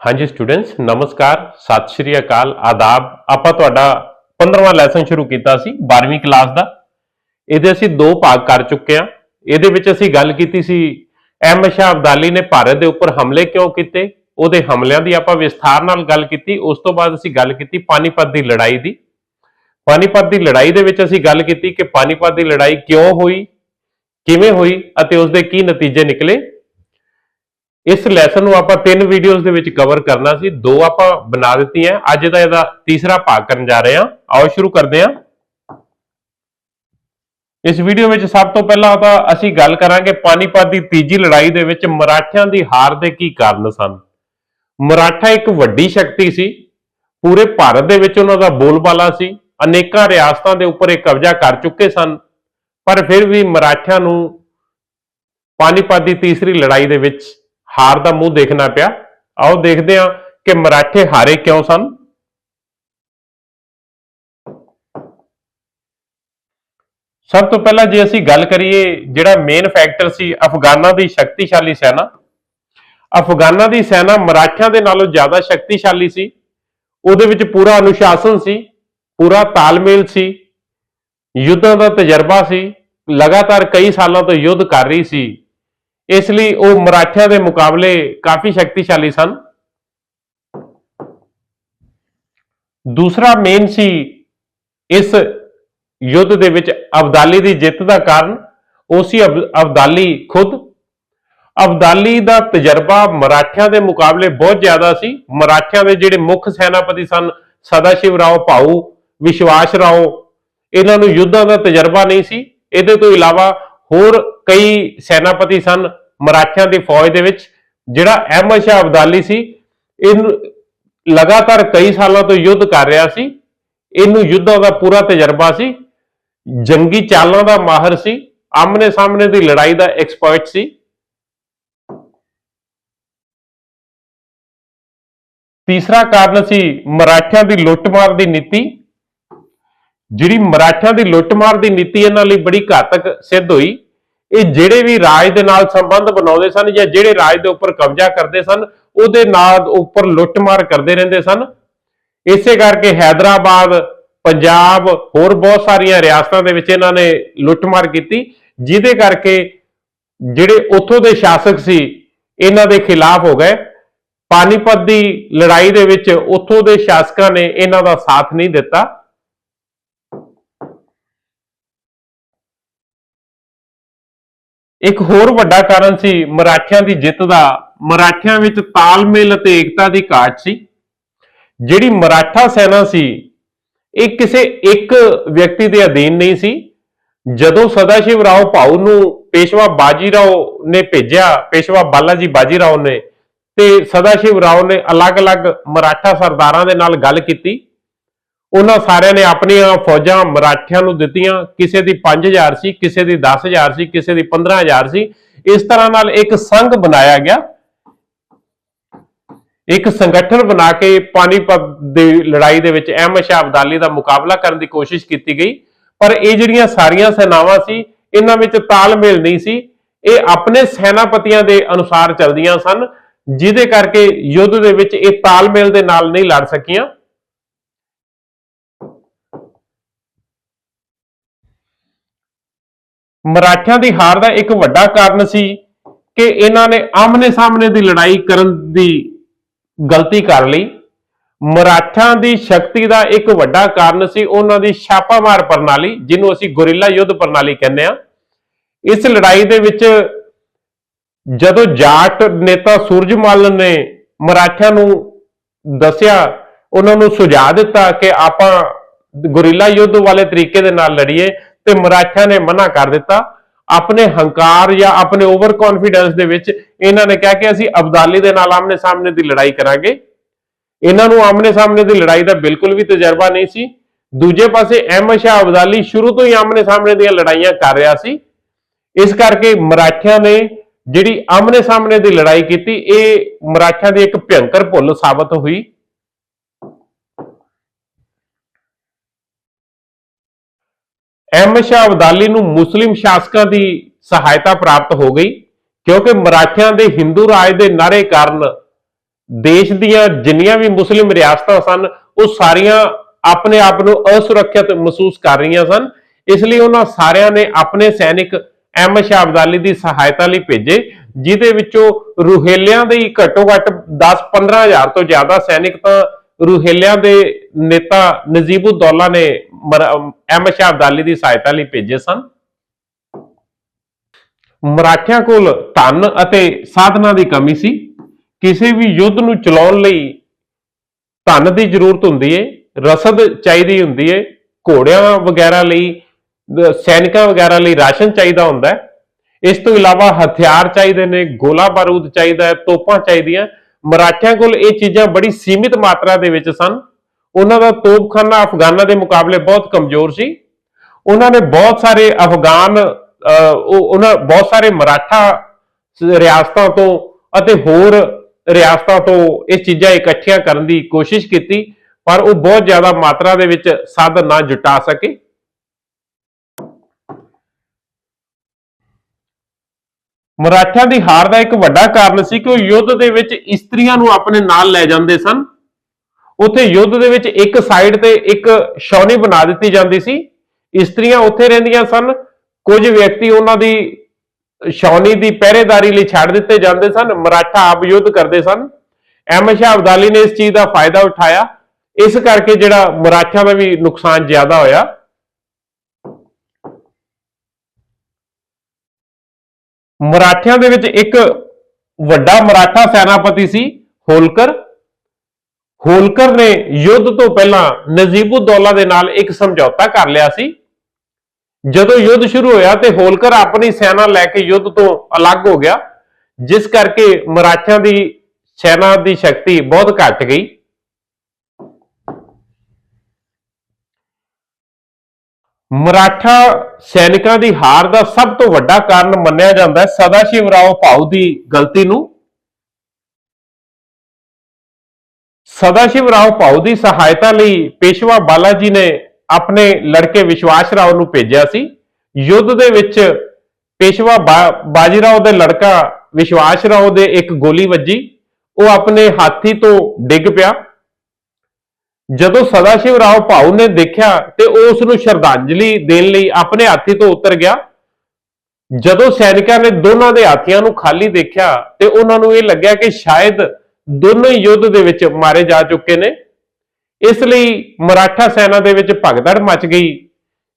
ਹਾਂਜੀ ਸਟੂਡੈਂਟਸ ਨਮਸਕਾਰ, ਸਤਿ ਸ਼੍ਰੀ ਅਕਾਲ, ਆਦਾਬ। ਆਪਾਂ ਤੁਹਾਡਾ 15ਵਾਂ ਲੈਸਨ ਸ਼ੁਰੂ ਕੀਤਾ ਸੀ 12ਵੀਂ ਕਲਾਸ ਦਾ। ਇਹਦੇ ਅਸੀਂ ਦੋ ਭਾਗ ਕਰ ਚੁੱਕੇ ਹਾਂ। ਇਹਦੇ ਵਿੱਚ ਅਸੀਂ ਗੱਲ ਕੀਤੀ ਸੀ ਅਹਿਮਦ ਸ਼ਾਹ ਅਬਦਾਲੀ ਨੇ ਭਾਰਤ ਦੇ ਉੱਪਰ ਹਮਲੇ ਕਿਉਂ ਕੀਤੇ? ਉਹਦੇ ਹਮਲਿਆਂ ਦੀ ਆਪਾਂ ਵਿਸਥਾਰ ਨਾਲ ਗੱਲ ਕੀਤੀ। ਉਸ ਤੋਂ ਬਾਅਦ ਅਸੀਂ ਗੱਲ ਕੀਤੀ ਪਾਨੀਪਤ ਦੀ ਲੜਾਈ ਦੀ। ਪਾਨੀਪਤ ਦੀ ਲੜਾਈ ਦੇ ਵਿੱਚ ਅਸੀਂ ਗੱਲ ਕੀਤੀ ਕਿ ਪਾਨੀਪਤ ਦੀ ਲੜਾਈ ਕਿਉਂ ਹੋਈ, ਕਿਵੇਂ ਹੋਈ ਅਤੇ ਉਸ ਦੇ ਕੀ ਨਤੀਜੇ ਨਿਕਲੇ। ਇਸ ਲੈਸਨ ਨੂੰ ਆਪਾਂ ਤਿੰਨ ਵੀਡੀਓਜ਼ ਦੇ ਵਿੱਚ ਕਵਰ ਕਰਨਾ ਸੀ, ਦੋ ਆਪਾਂ ਬਣਾ ਦਿੱਤੀਆਂ, ਅੱਜ ਦਾ ਇਹਦਾ ਤੀਸਰਾ ਭਾਗ ਕਰਨ ਜਾ ਰਹੇ ਹਾਂ। ਆਓ ਸ਼ੁਰੂ ਕਰਦੇ ਹਾਂ। ਇਸ ਵੀਡੀਓ ਵਿੱਚ ਸਭ ਤੋਂ ਪਹਿਲਾਂ ਤਾਂ ਅਸੀਂ ਗੱਲ ਕਰਾਂਗੇ ਪਾਨੀਪਤ ਦੀ ਤੀਜੀ ਲੜਾਈ ਦੇ ਵਿੱਚ ਮਰਾਠਿਆਂ ਦੀ ਹਾਰ ਦੇ ਕੀ ਕਾਰਨ ਸਨ। ਮਰਾਠਾ ਇੱਕ ਵੱਡੀ ਸ਼ਕਤੀ ਸੀ। ਪੂਰੇ ਭਾਰਤ ਦੇ ਵਿੱਚ ਉਹਨਾਂ ਦਾ ਬੋਲਬਾਲਾ ਸੀ। ਅਨੇਕਾਂ ਰਿਆਸਤਾਂ ਦੇ ਉੱਪਰ ਇਹ ਕਬਜ਼ਾ ਕਰ ਚੁੱਕੇ ਸਨ। ਪਰ ਫਿਰ ਵੀ ਮਰਾਠਿਆਂ ਨੂੰ ਪਾਨੀਪਤ ਦੀ ਤੀਸਰੀ ਲੜਾਈ ਦੇ ਵਿੱਚ ਹਾਰ ਦਾ ਮੂੰਹ ਦੇਖਣਾ ਪਿਆ। ਆਓ ਦੇਖਦੇ ਹਾਂ ਕਿ ਮਰਾਠੇ ਹਾਰੇ ਕਿਉਂ ਸਨ। ਸਭ ਤੋਂ ਪਹਿਲਾਂ ਜੇ ਅਸੀਂ ਗੱਲ ਕਰੀਏ ਜਿਹੜਾ ਮੇਨ ਫੈਕਟਰ ਸੀ ਅਫਗਾਨਾਂ ਦੀ ਸ਼ਕਤੀਸ਼ਾਲੀ ਸੈਨਾ। ਅਫਗਾਨਾਂ ਦੀ ਸੈਨਾ ਮਰਾਠਿਆਂ ਦੇ ਨਾਲੋਂ ਜ਼ਿਆਦਾ ਸ਼ਕਤੀਸ਼ਾਲੀ ਸੀ। ਉਹਦੇ ਵਿੱਚ ਪੂਰਾ ਅਨੁਸ਼ਾਸਨ ਸੀ, ਪੂਰਾ ਤਾਲਮੇਲ ਸੀ, ਯੁੱਧਾਂ ਦਾ ਤਜਰਬਾ ਸੀ, ਲਗਾਤਾਰ ਕਈ ਸਾਲਾਂ ਤੋਂ ਯੁੱਧ ਕਰ ਰਹੀ ਸੀ। ਇਸ ਲਈ ਉਹ ਮਰਾਠਿਆਂ ਦੇ ਮੁਕਾਬਲੇ ਕਾਫੀ ਸ਼ਕਤੀਸ਼ਾਲੀ ਸਨ। ਦੂਸਰਾ ਮੇਨ ਸੀ ਇਸ ਯੁੱਧ ਦੇ ਵਿੱਚ ਅਬਦਾਲੀ ਦੀ ਜਿੱਤ ਦਾ ਕਾਰਨ, ਉਹ ਸੀ ਅਬ- ਅਬਦਾਲੀ ਖੁਦ। ਅਬਦਾਲੀ ਦਾ ਤਜਰਬਾ ਮਰਾਠਿਆਂ ਦੇ ਮੁਕਾਬਲੇ ਬਹੁਤ ਜ਼ਿਆਦਾ ਸੀ। ਮਰਾਠਿਆਂ ਦੇ ਜਿਹੜੇ ਮੁੱਖ ਸੈਨਾਪਤੀ ਸਨ ਸਦਾਸ਼ਿਵ ਰਾਓ, ਭਾਊ, ਵਿਸ਼ਵਾਸ ਰਾਓ, ਇਹਨਾਂ ਨੂੰ ਯੁੱਧਾਂ ਦਾ ਤਜਰਬਾ ਨਹੀਂ ਸੀ। ਇਹਦੇ ਤੋਂ ਇਲਾਵਾ ਹੋਰ ਕਈ ਸੈਨਾਪਤੀ ਸਨ ਮਰਾਠਿਆਂ ਦੀ ਫੌਜ ਦੇ ਵਿੱਚ, ਜਿਹੜਾ ਅਹਿਮਦ ਸ਼ਾਹ ਅਬਦਾਲੀ ਸੀ, ਇਹਨੂੰ ਲਗਾਤਾਰ ਕਈ ਸਾਲਾਂ ਤੋਂ ਯੁੱਧ ਕਰ ਰਿਹਾ ਸੀ, ਇਹਨੂੰ ਯੁੱਧਾਂ ਦਾ ਪੂਰਾ ਤਜਰਬਾ ਸੀ, ਜੰਗੀ ਚਾਲਾਂ ਦਾ ਮਾਹਰ ਸੀ, ਆਮਨੇ ਸਾਹਮਣੇ ਦੀ ਲੜਾਈ ਦਾ ਐਕਸਪਰਟ ਸੀ। ਤੀਸਰਾ ਕਾਰਨ ਸੀ ਮਰਾਠਿਆਂ ਦੀ ਲੁੱਟਮਾਰ ਦੀ ਨੀਤੀ ਜਿਹੜੀ ਮਰਾਠਿਆਂ ਦੀ ਲੁੱਟਮਾਰ ਦੀ ਨੀਤੀ ਇਹਨਾਂ ਲਈ ਬੜੀ ਘਾਤਕ ਸਿੱਧ ਹੋਈ, ਇਹ ਜਿਹੜੇ ਵੀ ਰਾਜ ਦੇ ਨਾਲ ਸੰਬੰਧ ਬਣਾਉਂਦੇ ਸਨ ਜਾਂ ਜਿਹੜੇ ਰਾਜ ਦੇ ਉੱਪਰ ਕਬਜ਼ਾ ਕਰਦੇ ਸਨ, ਉਹਦੇ ਨਾਲ ਉੱਪਰ ਲੁੱਟਮਾਰ ਕਰਦੇ ਰਹਿੰਦੇ ਸਨ। ਇਸੇ ਕਰਕੇ ਹైదరాబాద్ ਪੰਜਾਬ, ਹੋਰ ਬਹੁਤ ਸਾਰੀਆਂ ਰਿਆਸਤਾਂ ਦੇ ਵਿੱਚ ਇਹਨਾਂ ਨੇ ਲੁੱਟਮਾਰ ਕੀਤੀ, ਜਿਹਦੇ ਕਰਕੇ ਜਿਹੜੇ ਉੱਥੋਂ ਦੇ ਸ਼ਾਸਕ ਸੀ, ਇਹਨਾਂ ਦੇ ਖਿਲਾਫ ਹੋ ਗਏ। ਪਾਣੀਪਤ ਦੀ ਲੜਾਈ ਦੇ ਵਿੱਚ ਉੱਥੋਂ ਦੇ ਸ਼ਾਸਕਾਂ ਨੇ ਇਹਨਾਂ ਦਾ ਸਾਥ ਨਹੀਂ ਦਿੱਤਾ। ਇੱਕ ਹੋਰ ਵੱਡਾ ਕਾਰਨ ਸੀ ਮਰਾਠਿਆਂ ਦੀ ਜਿੱਤ ਦਾ। ਮਰਾਠਿਆਂ ਵਿੱਚ ਤਾਲਮੇਲ ਅਤੇ ਏਕਤਾ ਦੀ ਘਾਟ ਸੀ। ਜਿਹੜੀ ਮਰਾਠਾ ਸੈਨਾ ਸੀ, ਇਹ ਕਿਸੇ ਇੱਕ ਵਿਅਕਤੀ ਦੇ ਅਧੀਨ ਨਹੀਂ ਸੀ। ਜਦੋਂ ਸਦਾਸ਼ਿਵ ਰਾਓ ਭਾਊ ਨੂੰ ਪੇਸ਼ਵਾ ਬਾਜੀ ਰਾਓ ਨੇ ਭੇਜਿਆ, ਪੇਸ਼ਵਾ ਬਾਲਾਜੀ ਬਾਜੀ ਰਾਓ ਨੇ, ਤੇ ਸਦਾਸ਼ਿਵ ਰਾਓ ਨੇ ਅਲੱਗ-ਅਲੱਗ ਮਰਾਠਾ ਸਰਦਾਰਾਂ ਦੇ ਨਾਲ ਗੱਲ ਕੀਤੀ। ਉਹਨਾਂ ਸਾਰਿਆਂ ਨੇ ਆਪਣੀਆਂ ਫੌਜਾਂ ਮਰਾਠਿਆਂ ਨੂੰ ਦਿੱਤੀਆਂ। ਕਿਸੇ ਦੀ 5000 ਸੀ, ਕਿਸੇ ਦੀ 10000 ਸੀ, ਕਿਸੇ ਦੀ 15000 ਸੀ। ਇਸ ਤਰ੍ਹਾਂ ਨਾਲ ਇੱਕ ਸੰਘ ਬਣਾਇਆ ਗਿਆ। ਇੱਕ ਸੰਗਠਨ ਬਣਾ ਕੇ ਪਾਣੀਪਤ ਦੀ ਲੜਾਈ ਦੇ ਵਿੱਚ ਅਹਿਮਦ ਸ਼ਾਹ ਅਬਦਾਲੀ ਦਾ ਮੁਕਾਬਲਾ ਕਰਨ ਦੀ ਕੋਸ਼ਿਸ਼ ਕੀਤੀ ਗਈ। ਪਰ ਇਹ ਜਿਹੜੀਆਂ ਸਾਰੀਆਂ ਸੈਨਾਵਾਂ ਸੀ, ਇਹਨਾਂ ਵਿੱਚ ਤਾਲਮੇਲ ਨਹੀਂ ਸੀ। ਇਹ ਆਪਣੇ ਸੈਨਾਪਤੀਆਂ ਦੇ ਅਨੁਸਾਰ ਚੱਲਦੀਆਂ ਸਨ, ਜਿਹਦੇ ਕਰਕੇ ਯੁੱਧ ਦੇ ਵਿੱਚ ਇਹ ਤਾਲਮੇਲ ਦੇ ਨਾਲ ਨਹੀਂ ਲੜ ਸਕੀਆਂ। ਮਰਾਠਿਆਂ ਦੀ ਹਾਰ ਦਾ ਇੱਕ ਵੱਡਾ ਕਾਰਨ ਸੀ ਕਿ ਇਹਨਾਂ ਨੇ ਆਮਨੇ ਸਾਹਮਣੇ ਦੀ ਲੜਾਈ ਕਰਨ ਦੀ ਗਲਤੀ ਕਰ ਲਈ। ਮਰਾਠਿਆਂ ਦੀ ਸ਼ਕਤੀ ਦਾ ਇੱਕ ਵੱਡਾ ਕਾਰਨ ਸੀ ਉਹਨਾਂ ਦੀ ਛਾਪਾਮਾਰ ਪ੍ਰਣਾਲੀ, ਜਿਹਨੂੰ ਅਸੀਂ ਗੁਰਿੱਲਾ ਯੁੱਧ ਪ੍ਰਣਾਲੀ ਕਹਿੰਦੇ ਆ ਇਸ ਲੜਾਈ ਦੇ ਵਿੱਚ ਜਦੋਂ ਜਾਟ ਨੇਤਾ ਸੂਰਜਮਲ ਨੇ ਮਰਾਠਿਆਂ ਨੂੰ ਦੱਸਿਆ, ਉਹਨਾਂ ਨੂੰ ਸੁਝਾਅ ਦਿੱਤਾ ਕਿ ਆਪਾਂ ਗੁਰਿੱਲਾ ਯੁੱਧ ਵਾਲੇ ਤਰੀਕੇ ਦੇ ਨਾਲ ਲੜੀਏ ਤੇ ਮਰਾਠਿਆਂ ਨੇ ਮਨਾ ਕਰ ਦਿੱਤਾ। ਆਪਣੇ ਹੰਕਾਰ ਜਾਂ ਆਪਣੇ ਓਵਰ ਕੌਨਫੀਡੈਂਸ ਦੇ ਵਿੱਚ ਇਹਨਾਂ ਨੇ ਕਿਹਾ ਕਿ ਅਸੀਂ ਅਬਦਾਲੀ ਦੇ ਨਾਲ ਆਮਨੇ ਸਾਹਮਣੇ ਦੀ ਲੜਾਈ ਕਰਾਂਗੇ। ਇਹਨਾਂ ਨੂੰ ਆਮਨੇ ਸਾਹਮਣੇ ਦੀ ਲੜਾਈ ਦਾ ਬਿਲਕੁਲ ਵੀ ਤਜਰਬਾ ਨਹੀਂ ਸੀ। ਦੂਜੇ ਪਾਸੇ ਅਹਿਮਦ ਸ਼ਾਹ ਅਬਦਾਲੀ ਸ਼ੁਰੂ ਤੋਂ ਹੀ ਆਮਨੇ ਸਾਹਮਣੇ ਦੀਆਂ ਲੜਾਈਆਂ ਕਰ ਰਿਹਾ ਸੀ। ਇਸ ਕਰਕੇ ਮਰਾਠਿਆਂ ਨੇ ਜਿਹੜੀ ਆਮਨੇ ਸਾਹਮਣੇ ਦੀ ਲੜਾਈ ਕੀਤੀ, ਇਹ ਮਰਾਠਿਆਂ ਦੀ ਇੱਕ ਭਿਅੰਕਰ ਭੁੱਲ ਸਾਬਤ ਹੋਈ। ਅਹਿਮਦ ਸ਼ਾਹ ਅਬਦਾਲੀ ਨੂੰ ਮੁਸਲਿਮ ਸ਼ਾਸਕਾਂ ਦੀ ਸਹਾਇਤਾ ਪ੍ਰਾਪਤ ਹੋ ਗਈ, ਕਿਉਂਕਿ ਮਰਾਠਿਆਂ ਦੇ ਹਿੰਦੂ ਰਾਜ ਦੇ ਨਾਰੇ ਕਾਰਨ ਦੇਸ਼ ਦੀਆਂ ਜਿੰਨੀਆਂ ਵੀ ਮੁਸਲਿਮ ਰਿਆਸਤਾਂ ਸਨ, ਉਹ ਸਾਰੀਆਂ ਆਪਣੇ ਆਪ ਨੂੰ ਅਸੁਰੱਖਿਅਤ ਮਹਿਸੂਸ ਕਰ ਰਹੀਆਂ ਸਨ। ਇਸ ਲਈ ਉਹਨਾਂ ਸਾਰਿਆਂ ਨੇ ਆਪਣੇ ਸੈਨਿਕ ਅਹਿਮਦ ਸ਼ਾਹ ਅਬਦਾਲੀ ਦੀ ਸਹਾਇਤਾ ਲਈ ਭੇਜੇ, ਜਿਹਦੇ ਵਿੱਚੋਂ ਰੁਹੇਲਿਆਂ ਦੇ ਹੀ ਘੱਟੋ ਘੱਟ 10-15 ਹਜ਼ਾਰ ਤੋਂ ਜ਼ਿਆਦਾ ਸੈਨਿਕ ਤਾਂ ਰੂਹੇਲਿਆਂ ਦੇ ਨੇਤਾ ਨਜ਼ੀਬੁਦੌਲਾ ਨੇ ਮਰ- ਅਹਿਮਦ ਸ਼ਾਹ ਅਬਦਾਲੀ ਦੀ ਸਹਾਇਤਾ ਲਈ ਭੇਜੇ ਸਨ। ਮਰਾਠਿਆਂ ਕੋਲ ਧਨ ਅਤੇ ਸਾਧਨਾਂ ਦੀ ਕਮੀ ਸੀ। ਕਿਸੇ ਵੀ ਯੁੱਧ ਨੂੰ ਚਲਾਉਣ ਲਈ ਧਨ ਦੀ ਜ਼ਰੂਰਤ ਹੁੰਦੀ ਏ, ਰਸਦ ਚਾਹੀਦੀ ਹੁੰਦੀ ਏ, ਘੋੜਿਆਂ ਵਗੈਰਾ ਲਈ ਸੈਨਿਕਾਂ ਵਗੈਰਾ ਲਈ ਰਾਸ਼ਨ ਚਾਹੀਦਾ ਹੁੰਦਾ ਹੈ ਇਸ ਤੋਂ ਇਲਾਵਾ ਹਥਿਆਰ ਚਾਹੀਦੇ ਨੇ, ਗੋਲਾ ਬਾਰੂਦ ਚਾਹੀਦਾ ਹੈ ਤੋਪਾਂ ਚਾਹੀਦੀਆਂ ਮਰਾਠਿਆਂ ਕੋਲ ਇਹ ਚੀਜ਼ਾਂ ਬੜੀ ਸੀਮਿਤ ਮਾਤਰਾ ਦੇ ਵਿੱਚ ਸਨ। ਉਹਨਾਂ ਦਾ ਤੋਪਖਾਨਾ ਅਫਗਾਨਾਂ ਦੇ ਮੁਕਾਬਲੇ ਬਹੁਤ ਕਮਜ਼ੋਰ ਸੀ। ਉਹਨਾਂ ਨੇ ਬਹੁਤ ਸਾਰੇ ਅਫਗਾਨ ਅਹ, ਉਹਨਾਂ ਬਹੁਤ ਸਾਰੇ ਮਰਾਠਾ ਰਿਆਸਤਾਂ ਤੋਂ ਅਤੇ ਹੋਰ ਰਿਆਸਤਾਂ ਤੋਂ ਇਹ ਚੀਜ਼ਾਂ ਇਕੱਠੀਆਂ ਕਰਨ ਦੀ ਕੋਸ਼ਿਸ਼ ਕੀਤੀ ਪਰ ਉਹ ਬਹੁਤ ਜ਼ਿਆਦਾ ਮਾਤਰਾ ਦੇ ਵਿੱਚ ਸਾਧਨ ਨਾ ਜੁਟਾ ਸਕੇ। ਮਰਾਠਿਆਂ ਦੀ ਹਾਰ ਦਾ ਇੱਕ ਵੱਡਾ ਕਾਰਨ ਸੀ ਕਿ ਉਹ ਯੁੱਧ ਦੇ ਵਿੱਚ ਇਸਤਰੀਆਂ ਨੂੰ ਆਪਣੇ ਨਾਲ ਲੈ ਜਾਂਦੇ ਸਨ। ਉੱਥੇ ਯੁੱਧ ਦੇ ਵਿੱਚ ਇੱਕ ਸਾਈਡ ਤੇ ਇੱਕ ਛਾਉਣੀ ਬਣਾ ਦਿੱਤੀ ਜਾਂਦੀ ਸੀ। ਇਸਤਰੀਆਂ ਉੱਥੇ ਰਹਿੰਦੀਆਂ ਸਨ। ਕੁਝ ਵਿਅਕਤੀ ਉਹਨਾਂ ਦੀ ਛਾਉਣੀ ਦੀ ਪਹਿਰੇਦਾਰੀ ਲਈ ਛੱਡ ਦਿੱਤੇ ਜਾਂਦੇ ਸਨ। ਮਰਾਠਾ ਆਪ ਯੁੱਧ ਕਰਦੇ ਸਨ। ਅਹਿਮਦ ਸ਼ਾਹ ਅਬਦਾਲੀ ਨੇ ਇਸ ਚੀਜ਼ ਦਾ ਫਾਇਦਾ ਉਠਾਇਆ। ਇਸ ਕਰਕੇ ਜਿਹੜਾ ਮਰਾਠਿਆਂ ਦਾ ਵੀ ਨੁਕਸਾਨ ਜ਼ਿਆਦਾ ਹੋਇਆ। ਮਰਾਠਿਆਂ ਦੇ ਵਿੱਚ ਇੱਕ ਵੱਡਾ ਮਰਾਠਾ ਸੈਨਾਪਤੀ ਸੀ, ਹੋਲਕਰ। ਹੋਲਕਰ ਨੇ ਯੁੱਧ ਤੋਂ ਪਹਿਲਾਂ ਨਜੀਬੁদ্দੌਲਾ ਦੇ ਨਾਲ ਇੱਕ ਸਮਝੌਤਾ ਕਰ ਲਿਆ ਸੀ। ਜਦੋਂ ਯੁੱਧ ਸ਼ੁਰੂ ਹੋਇਆ ਤੇ ਹੋਲਕਰ ਆਪਣੀ ਸੈਨਾ ਲੈ ਕੇ ਯੁੱਧ ਤੋਂ ਅਲੱਗ ਹੋ ਗਿਆ, ਜਿਸ ਕਰਕੇ ਮਰਾਠਿਆਂ ਦੀ ਸੈਨਾ ਦੀ ਸ਼ਕਤੀ ਬਹੁਤ ਘਟ ਗਈ। ਮਰਾਠਾ ਸੈਨਿਕਾਂ ਦੀ ਹਾਰ ਦਾ ਸਭ ਤੋਂ ਵੱਡਾ ਕਾਰਨ ਮੰਨਿਆ ਜਾਂਦਾ ਹੈ ਸਦਾਸ਼ਿਵ ਰਾਓ ਭਾਊ ਦੀ ਗਲਤੀ ਨੂੰ। ਸਦਾਸ਼ਿਵ ਰਾਓ ਭਾਊ ਦੀ ਸਹਾਇਤਾ ਲਈ ਪੇਸ਼ਵਾ ਬਾਲਾਜੀ ਨੇ ਆਪਣੇ ਲੜਕੇ ਵਿਸ਼ਵਾਸ ਰਾਓ ਨੂੰ ਭੇਜਿਆ ਸੀ। ਯੁੱਧ ਦੇ ਵਿੱਚ ਪੇਸ਼ਵਾ ਬਾਜੀ ਰਾਓ ਦੇ ਲੜਕਾ ਵਿਸ਼ਵਾਸ ਰਾਓ ਦੇ ਇੱਕ ਗੋਲੀ ਵੱਜੀ। ਉਹ ਆਪਣੇ ਹਾਥੀ ਤੋਂ ਡਿੱਗ ਪਿਆ। ਜਦੋਂ ਸਦਾਸ਼ਿਵ ਰਾਓ ਭਾਊ ਨੇ ਦੇਖਿਆ ਤੇ ਉਹ ਉਸ ਨੂੰ ਸ਼ਰਧਾਂਜਲੀ ਦੇਣ ਲਈ ਆਪਣੇ ਹਾਥੀ ਤੋਂ ਉਤਰ ਗਿਆ, ਜਦੋਂ ਸੈਨਿਕਾਂ ਨੇ ਦੋਨਾਂ ਦੇ ਹਾਥੀਆਂ ਨੂੰ ਖਾਲੀ ਦੇਖਿਆ ਤੇ ਉਹਨਾਂ ਨੂੰ ਇਹ ਲੱਗਿਆ ਕਿ ਸ਼ਾਇਦ ਦੋਨੋਂ ਹੀ ਯੁੱਧ ਦੇ ਵਿੱਚ ਮਾਰੇ ਜਾ ਚੁੱਕੇ ਨੇ, ਇਸ ਲਈ ਮਰਾਠਾ ਸੈਨਾ ਦੇ ਵਿੱਚ ਭਗਦੜ ਮਚ ਗਈ।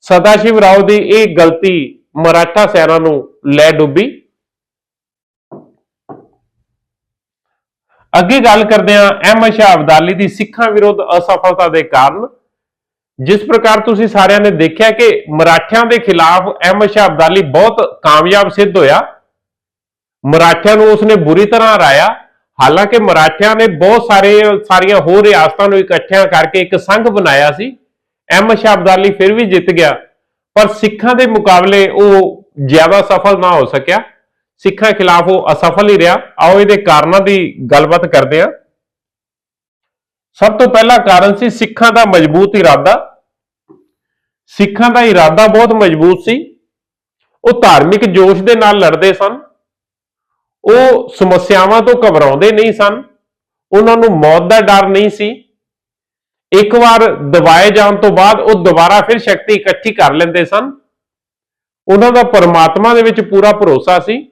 ਸਦਾਸ਼ਿਵ ਰਾਓ ਦੀ ਇਹ ਗਲਤੀ ਮਰਾਠਾ ਸੈਨਾ ਨੂੰ ਲੈ ਡੁੱਬੀ। ਅੱਗੇ ਗੱਲ ਕਰਦੇ ਹਾਂ ਅਹਿਮਦ ਸ਼ਾਹ ਅਬਦਾਲੀ ਦੀ ਸਿੱਖਾਂ ਵਿਰੁੱਧ ਅਸਫਲਤਾ ਦੇ ਕਾਰਨ। ਜਿਸ ਪ੍ਰਕਾਰ ਤੁਸੀਂ ਸਾਰਿਆਂ ਨੇ ਦੇਖਿਆ ਕਿ ਮਰਾਠਿਆਂ ਦੇ ਖਿਲਾਫ ਅਹਿਮਦ ਸ਼ਾਹ ਅਬਦਾਲੀ ਬਹੁਤ ਕਾਮਯਾਬ ਸਿੱਧ ਹੋਇਆ। ਮਰਾਠਿਆਂ ਨੂੰ ਉਸਨੇ ਬੁਰੀ ਤਰ੍ਹਾਂ ਹਰਾਇਆ। ਹਾਲਾਂਕਿ ਮਰਾਠਿਆਂ ਨੇ ਬਹੁਤ ਸਾਰੇ, ਸਾਰੀਆਂ ਹੋਰ ਰਿਆਸਤਾਂ ਨੂੰ ਇਕੱਠਿਆਂ ਕਰਕੇ ਇੱਕ ਸੰਘ ਬਣਾਇਆ ਸੀ। ਅਹਿਮਦ ਸ਼ਾਹ ਅਬਦਾਲੀ ਫਿਰ ਵੀ ਜਿੱਤ ਗਿਆ। ਪਰ ਸਿੱਖਾਂ ਦੇ ਮੁਕਾਬਲੇ ਉਹ ਜ਼ਿਆਦਾ ਸਫਲ ਨਾ ਹੋ ਸਕਿਆ। ਸਿੱਖਾਂ ਖਿਲਾਫ ਉਹ ਅਸਫਲ ਹੀ ਰਿਹਾ। ਆਓ ਇਹਦੇ ਕਾਰਨਾਂ ਦੀ ਗੱਲਬਾਤ ਕਰਦੇ ਹਾਂ। ਸਭ ਤੋਂ ਪਹਿਲਾ ਕਾਰਨ ਸੀ ਸਿੱਖਾਂ ਦਾ ਮਜ਼ਬੂਤ ਇਰਾਦਾ। ਸਿੱਖਾਂ ਦਾ ਇਰਾਦਾ ਬਹੁਤ ਮਜ਼ਬੂਤ ਸੀ। ਉਹ ਧਾਰਮਿਕ ਜੋਸ਼ ਦੇ ਨਾਲ ਲੜਦੇ ਸਨ। ਉਹ ਸਮੱਸਿਆਵਾਂ ਤੋਂ ਘਬਰਾਉਂਦੇ ਨਹੀਂ ਸਨ। ਉਹਨਾਂ ਨੂੰ ਮੌਤ ਦਾ ਡਰ ਨਹੀਂ ਸੀ। ਇੱਕ ਵਾਰ ਦਬਾਏ ਜਾਣ ਤੋਂ ਬਾਅਦ ਉਹ ਦੁਬਾਰਾ ਫਿਰ ਸ਼ਕਤੀ ਇਕੱਠੀ ਕਰ ਲੈਂਦੇ ਸਨ। ਉਹਨਾਂ ਦਾ ਪਰਮਾਤਮਾ ਦੇ ਵਿੱਚ ਪੂਰਾ ਭਰੋਸਾ ਸੀ।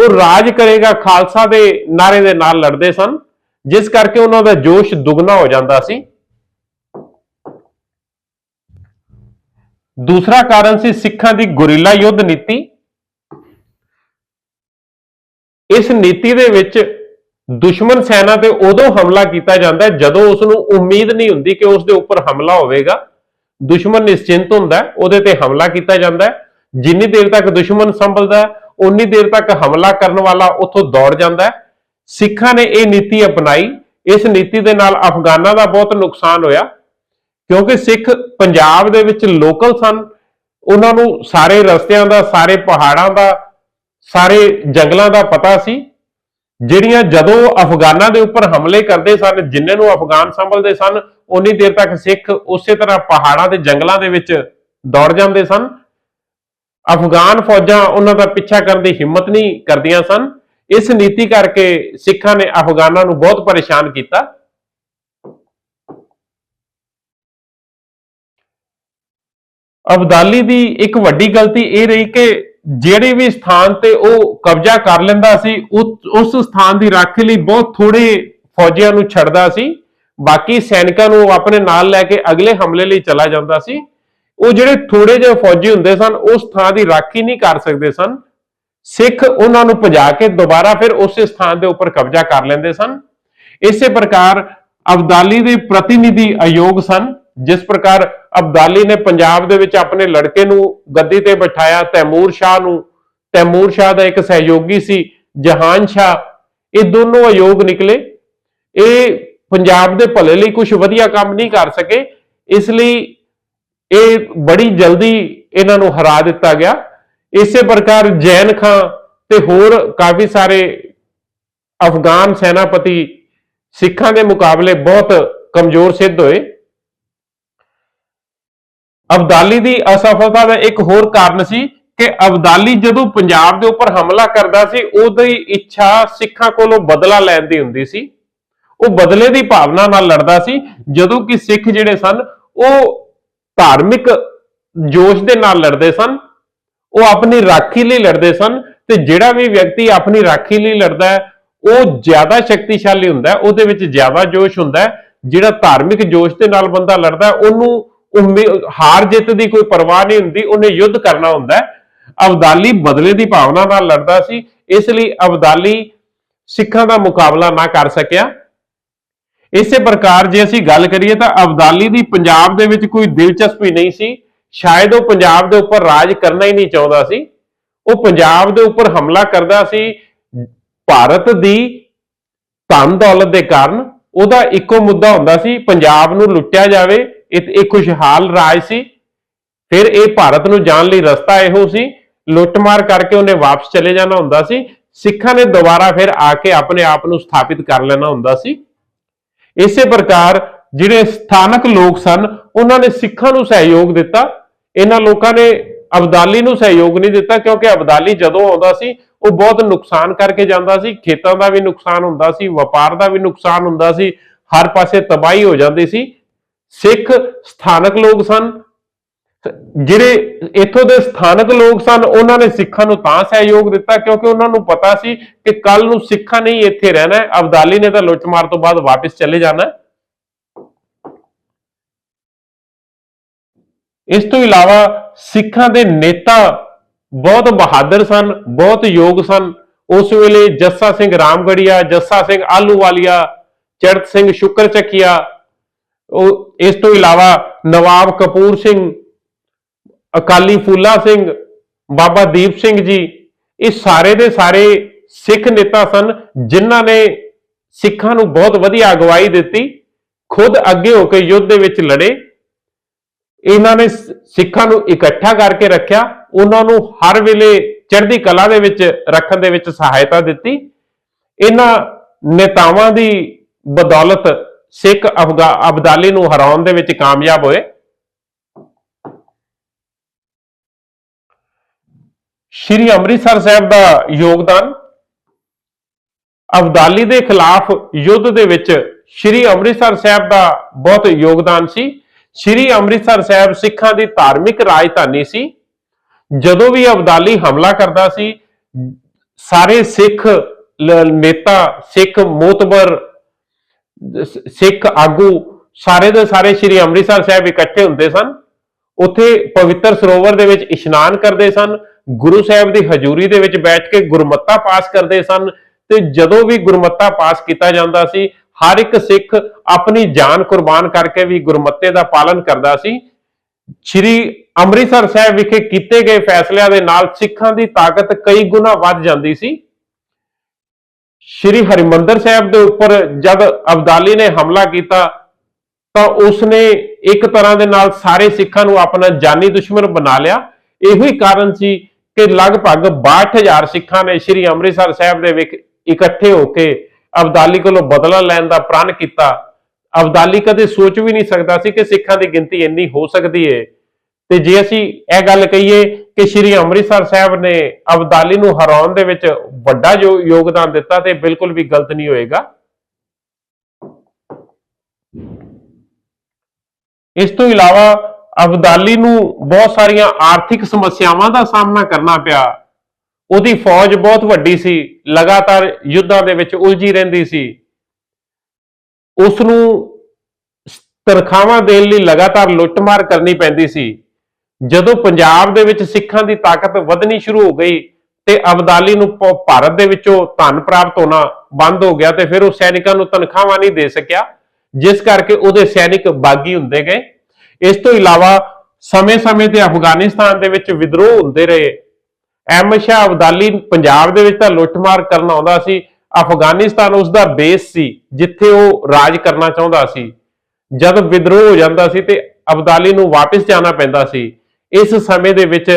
ਉਹ ਰਾਜ ਕਰੇਗਾ ਖਾਲਸਾ ਦੇ ਨਾਰੇ ਦੇ ਨਾਲ ਲੜਦੇ ਸਨ, ਜਿਸ ਕਰਕੇ ਉਹਨਾਂ ਦਾ ਜੋਸ਼ ਦੁੱਗਣਾ ਹੋ ਜਾਂਦਾ ਸੀ। ਦੂਸਰਾ ਕਾਰਨ ਸੀ ਸਿੱਖਾਂ ਦੀ ਗੁਰੀਲਾ ਯੁੱਧ ਨੀਤੀ। ਇਸ ਨੀਤੀ ਦੇ ਵਿੱਚ ਦੁਸ਼ਮਣ ਸੈਨਾ ਤੇ ਉਦੋਂ ਹਮਲਾ ਕੀਤਾ ਜਾਂਦਾ ਹੈ ਜਦੋਂ ਉਸ ਨੂੰ ਉਮੀਦ ਨਹੀਂ ਹੁੰਦੀ ਕਿ ਉਸ ਦੇ ਉੱਪਰ ਹਮਲਾ ਹੋਵੇਗਾ। ਦੁਸ਼ਮਣ ਨਿਸ਼ਚਿੰਤ ਹੁੰਦਾ ਉਹਦੇ ਤੇ ਹਮਲਾ ਕੀਤਾ ਜਾਂਦਾ ਹੈ। ਜਿੰਨੀ ਦੇਰ ਤੱਕ ਦੁਸ਼ਮਣ ਸੰਭਲਦਾ ਉਨੀ ਦੇਰ ਤੱਕ ਹਮਲਾ ਕਰਨ ਵਾਲਾ ਉੱਥੋਂ ਦੌੜ ਜਾਂਦਾ ਹੈ। ਸਿੱਖਾਂ ਨੇ ਇਹ ਨੀਤੀ ਅਪਣਾਈ। ਇਸ ਨੀਤੀ ਦੇ ਨਾਲ ਅਫਗਾਨਾਂ ਦਾ ਬਹੁਤ ਨੁਕਸਾਨ ਹੋਇਆ। ਕਿਉਂਕਿ ਸਿੱਖ ਪੰਜਾਬ ਦੇ ਵਿੱਚ ਲੋਕਲ ਸਨ। ਉਹਨਾਂ ਨੂੰ ਸਾਰੇ ਰਸਤਿਆਂ ਦਾ, ਸਾਰੇ ਪਹਾੜਾਂ ਦਾ, ਸਾਰੇ ਜੰਗਲਾਂ ਦਾ ਪਤਾ ਸੀ। ਜਿਹੜੀਆਂ ਜਦੋਂ ਅਫਗਾਨਾਂ ਦੇ ਉੱਪਰ ਹਮਲੇ ਕਰਦੇ ਸਨ, ਜਿੰਨੇ ਨੂੰ ਅਫਗਾਨ ਸੰਭਲਦੇ ਸਨ, ਉਨੀ ਦੇਰ ਤੱਕ ਸਿੱਖ ਉਸੇ ਤਰ੍ਹਾਂ ਪਹਾੜਾਂ ਦੇ ਜੰਗਲਾਂ ਦੇ ਵਿੱਚ ਦੌੜ ਜਾਂਦੇ ਸਨ। ਅਫਗਾਨ ਫੌਜਾਂ ਉਹਨਾਂ ਦਾ ਪਿੱਛਾ ਕਰਨ ਦੀ ਹਿੰਮਤ ਨਹੀਂ ਕਰਦੀਆਂ ਸਨ। ਇਸ ਨੀਤੀ ਕਰਕੇ ਸਿੱਖਾਂ ਨੇ ਅਫਗਾਨਾਂ ਨੂੰ ਬਹੁਤ ਪਰੇਸ਼ਾਨ ਕੀਤਾ। ਅਬਦਾਲੀ ਦੀ ਇੱਕ ਵੱਡੀ ਗਲਤੀ ਇਹ ਰਹੀ ਕਿ ਜਿਹੜੇ ਵੀ ਸਥਾਨ ਤੇ ਉਹ ਕਬਜ਼ਾ ਕਰ ਲੈਂਦਾ ਸੀ ਉਸ ਸਥਾਨ ਦੀ ਰਾਖੀ ਲਈ ਬਹੁਤ ਥੋੜੇ ਫੌਜੀਆਂ ਨੂੰ ਛੱਡਦਾ ਸੀ। ਬਾਕੀ ਸੈਨਿਕਾਂ ਨੂੰ ਉਹ ਆਪਣੇ ਨਾਲ ਲੈ ਕੇ ਅਗਲੇ ਹਮਲੇ ਲਈ ਚਲਾ ਜਾਂਦਾ ਸੀ। ਉਹ ਜਿਹੜੇ ਥੋੜੇ ਜਿਹੇ ਫੌਜੀ ਹੁੰਦੇ ਸਨ, ਉਸ ਥਾਂ ਦੀ ਰਾਖੀ ਨਹੀਂ ਕਰ ਸਕਦੇ ਸਨ। ਸਿੱਖ ਉਹਨਾਂ ਨੂੰ ਭਜਾ ਕੇ ਦੁਬਾਰਾ ਫਿਰ ਉਸੇ ਸਥਾਨ ਦੇ ਉੱਪਰ ਕਬਜ਼ਾ ਕਰ ਲੈਂਦੇ ਸਨ। ਇਸੇ ਪ੍ਰਕਾਰ ਅਬਦਾਲੀ ਦੇ ਪ੍ਰਤੀਨਿਧੀ ਅਯੋਗ ਸਨ, ਜਿਸ ਪ੍ਰਕਾਰ ਅਬਦਾਲੀ ਨੇ ਪੰਜਾਬ ਦੇ ਵਿੱਚ ਆਪਣੇ ਲੜਕੇ ਨੂੰ ਗੱਦੀ ਤੇ ਬਿਠਾਇਆ, ਤੈਮੂਰ ਸ਼ਾਹ ਨੂੰ। ਤੈਮੂਰ ਸ਼ਾਹ ਦਾ ਇੱਕ ਸਹਿਯੋਗੀ ਸੀ, ਜਹਾਨ ਸ਼ਾਹ। ਇਹ ਦੋਨੋਂ ਅਯੋਗ ਨਿਕਲੇ। ਇਹ ਪੰਜਾਬ ਦੇ ਭਲੇ ਲਈ ਕੁਝ ਵਧੀਆ ਕੰਮ ਨਹੀਂ ਕਰ ਸਕੇ। ਇਸ ਲਈ ਇਹ ਬੜੀ ਜਲਦੀ ਇਹਨਾਂ ਨੂੰ ਹਰਾ ਦਿੱਤਾ ਗਿਆ। ਇਸੇ ਪ੍ਰਕਾਰ ਜੈਨ ਖਾਂ ਤੇ ਹੋਰ ਕਾਫੀ ਸਾਰੇ ਅਫਗਾਨ ਸੈਨਾਪਤੀ ਸਿੱਖਾਂ ਦੇ ਮੁਕਾਬਲੇ ਬਹੁਤ ਕਮਜ਼ੋਰ ਸਿੱਧ ਹੋਏ। ਅਬਦਾਲੀ ਦੀ ਅਸਫਲਤਾ ਦਾ ਇੱਕ ਹੋਰ ਕਾਰਨ ਸੀ ਕਿ ਅਬਦਾਲੀ ਜਦੋਂ ਪੰਜਾਬ ਦੇ ਉੱਪਰ ਹਮਲਾ ਕਰਦਾ ਸੀ, ਉਹਦੀ ਇੱਛਾ ਸਿੱਖਾਂ ਕੋਲੋਂ ਬਦਲਾ ਲੈਣ ਦੀ ਹੁੰਦੀ ਸੀ। ਉਹ ਬਦਲੇ ਦੀ ਭਾਵਨਾ ਨਾਲ ਲੜਦਾ ਸੀ, ਜਦੋਂ ਕਿ ਸਿੱਖ ਜਿਹੜੇ ਸਨ, ਉਹ ਧਾਰਮਿਕ ਜੋਸ਼ ਦੇ ਨਾਲ ਲੜਦੇ ਸਨ, ਉਹ ਆਪਣੀ ਰਾਖੀ ਲਈ ਲੜਦੇ ਸਨ ਤੇ ਜਿਹੜਾ ਵੀ ਵਿਅਕਤੀ ਆਪਣੀ ਰਾਖੀ ਲਈ ਲੜਦਾ ਹੈ, ਉਹ ਜ਼ਿਆਦਾ ਸ਼ਕਤੀਸ਼ਾਲੀ ਹੁੰਦਾ ਹੈ, ਉਹਦੇ ਵਿੱਚ ਜ਼ਿਆਦਾ ਜੋਸ਼ ਹੁੰਦਾ ਹੈ, ਜਿਹੜਾ ਧਾਰਮਿਕ ਜੋਸ਼ ਦੇ ਨਾਲ ਬੰਦਾ ਲੜਦਾ ਹੈ, ਉਹਨੂੰ ਉਮੀ- ਹਾਰ ਜਿੱਤ ਦੀ ਕੋਈ ਪਰਵਾਹ ਨਹੀਂ ਹੁੰਦੀ, ਉਹਨੇ ਯੁੱਧ ਕਰਨਾ ਹੁੰਦਾ ਹੈ, ਅਬਦਾਲੀ ਬਦਲੇ ਦੀ ਭਾਵਨਾ ਨਾਲ ਲੜਦਾ ਸੀ, ਇਸ ਲਈ ਅਬਦਾਲੀ ਸਿੱਖਾਂ ਦਾ ਮੁਕਾਬਲਾ ਨਾ ਕਰ ਸਕਿਆ। ਇਸੇ ਪ੍ਰਕਾਰ ਜੇ ਅਸੀਂ ਗੱਲ ਕਰੀਏ ਤਾਂ ਅਬਦਾਲੀ ਦੀ ਪੰਜਾਬ ਦੇ ਵਿੱਚ ਕੋਈ ਦਿਲਚਸਪੀ ਨਹੀਂ ਸੀ। ਸ਼ਾਇਦ ਉਹ ਪੰਜਾਬ ਦੇ ਉੱਪਰ ਰਾਜ ਕਰਨਾ ਹੀ ਨਹੀਂ ਚਾਹੁੰਦਾ ਸੀ। ਉਹ ਪੰਜਾਬ ਦੇ ਉੱਪਰ ਹਮਲਾ ਕਰਦਾ ਸੀ। ਭਾਰਤ ਦੀ ਧਨ ਦੌਲਤ ਦੇ ਕਾਰਨ ਉਹਦਾ ਇੱਕੋ ਮੁੱਦਾ ਹੁੰਦਾ ਸੀ, ਪੰਜਾਬ ਨੂੰ ਲੁੱਟਿਆ ਜਾਵੇ, ਇਹ ਖੁਸ਼ਹਾਲ ਰਾਜ ਸੀ। ਫਿਰ ਇਹ ਭਾਰਤ ਨੂੰ ਜਾਣ ਲਈ ਰਸਤਾ ਇਹੋ ਸੀ। ਲੁੱਟਮਾਰ ਕਰਕੇ ਉਹਨੇ ਵਾਪਸ ਚਲੇ ਜਾਣਾ ਹੁੰਦਾ ਸੀ। ਸਿੱਖਾਂ ਨੇ ਦੁਬਾਰਾ ਫਿਰ ਆ ਕੇ ਆਪਣੇ ਆਪ ਨੂੰ ਸਥਾਪਿਤ ਕਰ ਲੈਣਾ ਹੁੰਦਾ ਸੀ। ਇਸੇ ਪ੍ਰਕਾਰ ਜਿਹੜੇ ਸਥਾਨਕ ਲੋਕ ਸਨ, ਉਹਨਾਂ ਨੇ ਸਿੱਖਾਂ ਨੂੰ ਸਹਿਯੋਗ ਦਿੱਤਾ। ਇਹਨਾਂ ਲੋਕਾਂ ਨੇ ਅਬਦਾਲੀ ਨੂੰ ਸਹਿਯੋਗ ਨਹੀਂ ਦਿੱਤਾ ਕਿਉਂਕਿ ਅਬਦਾਲੀ ਜਦੋਂ ਆਉਂਦਾ ਸੀ, ਉਹ ਬਹੁਤ ਨੁਕਸਾਨ ਕਰਕੇ ਜਾਂਦਾ ਸੀ। ਖੇਤਾਂ ਦਾ ਵੀ ਨੁਕਸਾਨ ਹੁੰਦਾ ਸੀ, ਵਪਾਰ ਦਾ ਵੀ ਨੁਕਸਾਨ ਹੁੰਦਾ ਸੀ। ਹਰ ਪਾਸੇ ਤਬਾਹੀ ਹੋ ਜਾਂਦੀ ਸੀ। ਸਿੱਖ ਸਥਾਨਕ ਲੋਕ ਸਨ। ਜਿਹੜੇ ਇੱਥੋਂ ਦੇ ਸਥਾਨਕ ਲੋਕ ਸਨ, ਉਹਨਾਂ ਨੇ ਸਿੱਖਾਂ ਨੂੰ ਤਾਂ ਸਹਿਯੋਗ ਦਿੱਤਾ ਕਿਉਂਕਿ ਉਹਨਾਂ ਨੂੰ ਪਤਾ ਸੀ ਕਿ ਕੱਲ ਨੂੰ ਸਿੱਖਾਂ ਨੇ ਇੱਥੇ ਰਹਿਣਾ ਹੈ। ਅਬਦਾਲੀ ਨੇ ਤਾਂ ਲੁੱਟਮਾਰ ਤੋਂ ਬਾਅਦ ਵਾਪਸ ਚਲੇ ਜਾਣਾ ਇਸ ਤੋਂ ਇਲਾਵਾ ਸਿੱਖਾਂ ਦੇ ਨੇਤਾ ਬਹੁਤ ਬਹਾਦਰ ਸਨ, ਬਹੁਤ ਯੋਗ ਸਨ। ਉਸ ਵੇਲੇ ਜੱਸਾ ਸਿੰਘ ਰਾਮਗੜੀਆ, ਜੱਸਾ ਸਿੰਘ ਆਲੂਵਾਲੀਆ ਚੜਤ ਸਿੰਘ ਸ਼ੁਕਰ ਚੱਕੀਆ ਉਹ ਇਸ ਤੋਂ ਇਲਾਵਾ ਨਵਾਬ ਕਪੂਰ ਸਿੰਘ ਅਕਾਲੀ ਫੂਲਾ ਸਿੰਘ, ਬਾਬਾ ਦੀਪ ਸਿੰਘ ਜੀ, ਇਹ ਸਾਰੇ ਦੇ ਸਾਰੇ ਸਿੱਖ ਨੇਤਾ ਸਨ, ਜਿਨ੍ਹਾਂ ਨੇ ਸਿੱਖਾਂ ਨੂੰ ਬਹੁਤ ਵਧੀਆ ਅਗਵਾਈ ਦਿੱਤੀ, ਖੁਦ ਅੱਗੇ ਹੋ ਕੇ ਯੁੱਧ ਦੇ ਵਿੱਚ ਲੜੇ। ਇਹਨਾਂ ਨੇ ਸਿੱਖਾਂ ਨੂੰ ਇਕੱਠਾ ਕਰਕੇ ਰੱਖਿਆ, ਉਹਨਾਂ ਨੂੰ ਹਰ ਵੇਲੇ ਚੜ੍ਹਦੀ ਕਲਾ ਦੇ ਵਿੱਚ ਰੱਖਣ ਦੇ ਵਿੱਚ ਸਹਾਇਤਾ ਦਿੱਤੀ। ਇਹਨਾਂ ਨੇਤਾਵਾਂ ਦੀ ਬਦੌਲਤ ਸਿੱਖ ਅਫਗਾ ਅਬਦਾਲੀ ਨੂੰ ਹਰਾਉਣ ਦੇ ਵਿੱਚ ਕਾਮਯਾਬ ਹੋਏ। ਸ਼੍ਰੀ ਅੰਮ੍ਰਿਤਸਰ ਸਾਹਿਬ ਦਾ ਯੋਗਦਾਨ, ਅਬਦਾਲੀ ਦੇ ਖਿਲਾਫ ਯੁੱਧ ਦੇ ਵਿੱਚ ਸ਼੍ਰੀ ਅੰਮ੍ਰਿਤਸਰ ਸਾਹਿਬ ਦਾ ਬਹੁਤ ਯੋਗਦਾਨ ਸੀ। ਸ਼੍ਰੀ ਅੰਮ੍ਰਿਤਸਰ ਸਾਹਿਬ ਸਿੱਖਾਂ ਦੀ ਧਾਰਮਿਕ ਰਾਜਧਾਨੀ ਸੀ। ਜਦੋਂ ਵੀ ਅਬਦਾਲੀ ਹਮਲਾ ਕਰਦਾ ਸੀ, ਸਾਰੇ ਸਿੱਖ ਨੇਤਾ, ਸਿੱਖ ਮੋਤਬਰ ਸਿੱਖ ਆਗੂ ਸਾਰੇ ਦੇ ਸਾਰੇ ਸ਼੍ਰੀ ਅੰਮ੍ਰਿਤਸਰ ਸਾਹਿਬ ਇਕੱਠੇ ਹੁੰਦੇ ਸਨ। ਉੱਥੇ ਪਵਿੱਤਰ ਸਰੋਵਰ ਦੇ ਵਿੱਚ ਇਸ਼ਨਾਨ ਕਰਦੇ ਸਨ। ਗੁਰੂ ਸਾਹਿਬ ਦੀ ਹਜ਼ੂਰੀ ਦੇ ਵਿੱਚ ਬੈਠ ਕੇ ਗੁਰਮੱਤਾ ਪਾਸ ਕਰਦੇ ਸਨ ਤੇ ਜਦੋਂ ਵੀ ਗੁਰਮੱਤਾ ਪਾਸ ਕੀਤਾ ਜਾਂਦਾ ਸੀ, ਹਰ ਇੱਕ ਸਿੱਖ ਆਪਣੀ ਜਾਨ ਕੁਰਬਾਨ ਕਰਕੇ ਵੀ ਗੁਰਮੱਤੇ ਦਾ ਪਾਲਨ ਕਰਦਾ ਸੀ। ਸ਼੍ਰੀ ਅੰਮ੍ਰਿਤਸਰ ਸਾਹਿਬ ਵਿਖੇ ਕੀਤੇ ਗਏ ਫੈਸਲਿਆਂ ਦੇ ਨਾਲ ਸਿੱਖਾਂ ਦੀ ਤਾਕਤ ਕਈ ਗੁਣਾ ਵੱਧ ਜਾਂਦੀ ਸੀ। ਸ਼੍ਰੀ ਹਰਿਮੰਦਰ ਸਾਹਿਬ ਦੇ ਉੱਪਰ ਜਦ ਅਬਦਾਲੀ ਨੇ ਹਮਲਾ ਕੀਤਾ, ਤਾਂ ਉਸਨੇ ਇੱਕ ਤਰ੍ਹਾਂ ਦੇ ਨਾਲ ਸਾਰੇ ਸਿੱਖਾਂ ਨੂੰ ਆਪਣਾ ਜਾਨੀ ਦੁਸ਼ਮਣ ਬਣਾ ਲਿਆ। ਇਹੋ ਹੀ ਕਾਰਨ ਸੀ ਕਿ ਲਗਭਗ 62000 ਸਿੱਖਾਂ ਨੇ ਸ਼੍ਰੀ ਅੰਮ੍ਰਿਤਸਰ ਸਾਹਿਬ ਦੇ ਵਿੱਚ ਇਕੱਠੇ ਹੋ ਕੇ ਅਬਦਾਲੀ ਕੋਲੋਂ ਬਦਲਾ ਲੈਣ ਦਾ ਪ੍ਰਣ ਕੀਤਾ। ਅਬਦਾਲੀ ਕਦੇ ਸੋਚ ਵੀ ਨਹੀਂ ਸਕਦਾ ਸੀ ਕਿ ਸਿੱਖਾਂ ਦੀ ਗਿਣਤੀ ਇੰਨੀ ਹੋ ਸਕਦੀ ਹੈ ਤੇ ਜੇ ਅਸੀਂ ਇਹ ਗੱਲ ਕਹੀਏ ਕਿ ਸ਼੍ਰੀ ਅੰਮ੍ਰਿਤਸਰ ਸਾਹਿਬ ਨੇ ਅਬਦਾਲੀ ਨੂੰ ਹਰਾਉਣ ਦੇ ਵਿੱਚ ਵੱਡਾ ਜੋ ਯੋਗਦਾਨ ਦਿੱਤਾ, ਤੇ ਬਿਲਕੁਲ ਵੀ ਗਲਤ ਨਹੀਂ ਹੋਏਗਾ। ਇਸ ਤੋਂ ਇਲਾਵਾ ਅਬਦਾਲੀ ਨੂੰ ਬਹੁਤ ਸਾਰੀਆਂ ਆਰਥਿਕ ਸਮੱਸਿਆਵਾਂ ਦਾ ਸਾਹਮਣਾ ਕਰਨਾ ਪਿਆ। ਉਹਦੀ ਫੌਜ ਬਹੁਤ ਵੱਡੀ ਸੀ, ਲਗਾਤਾਰ ਯੁੱਧਾਂ ਦੇ ਵਿੱਚ ਉਲਝੀ ਰਹਿੰਦੀ ਸੀ। ਉਸ ਨੂੰ ਤਨਖਾਹਾਂ ਦੇਣ ਲਈ ਲਗਾਤਾਰ ਲੁੱਟਮਾਰ ਕਰਨੀ ਪੈਂਦੀ ਸੀ। ਜਦੋਂ ਪੰਜਾਬ ਦੇ ਵਿੱਚ ਸਿੱਖਾਂ ਦੀ ਤਾਕਤ ਵਧਣੀ ਸ਼ੁਰੂ ਹੋ ਗਈ ਤੇ ਅਬਦਾਲੀ ਨੂੰ ਭਾਰਤ ਦੇ ਵਿੱਚੋਂ ਧਨ ਪ੍ਰਾਪਤ ਹੋਣਾ ਬੰਦ ਹੋ ਗਿਆ ਤੇ ਫਿਰ ਉਹ ਸੈਨਿਕਾਂ ਨੂੰ ਤਨਖਾਹਾਂ ਨਹੀਂ ਦੇ ਸਕਿਆ, ਜਿਸ ਕਰਕੇ ਉਹਦੇ ਸੈਨਿਕ ਬਾਗੀ ਹੁੰਦੇ ਗਏ। ਇਸ ਤੋਂ ਇਲਾਵਾ ਸਮੇਂ-ਸਮੇਂ ਤੇ ਅਫਗਾਨਿਸਤਾਨ ਦੇ ਵਿੱਚ ਵਿਦਰੋਹ ਹੁੰਦੇ ਰਹੇ। ਅਹਿਮਦ ਸ਼ਾਹ ਅਬਦਾਲੀ ਪੰਜਾਬ ਦੇ ਵਿੱਚ ਤਾਂ ਲੁੱਟਮਾਰ ਕਰਨ ਆਉਂਦਾ ਸੀ। ਅਫਗਾਨਿਸਤਾਨ ਉਸ ਦਾ ਬੇਸ ਸੀ, ਜਿੱਥੇ ਉਹ ਰਾਜ ਕਰਨਾ ਚਾਹੁੰਦਾ ਸੀ। ਜਦ ਵਿਦਰੋਹ ਹੋ ਜਾਂਦਾ ਸੀ ਤੇ ਅਬਦਾਲੀ ਨੂੰ ਵਾਪਸ ਜਾਣਾ ਪੈਂਦਾ ਸੀ। ਇਸ ਸਮੇਂ ਦੇ ਵਿੱਚ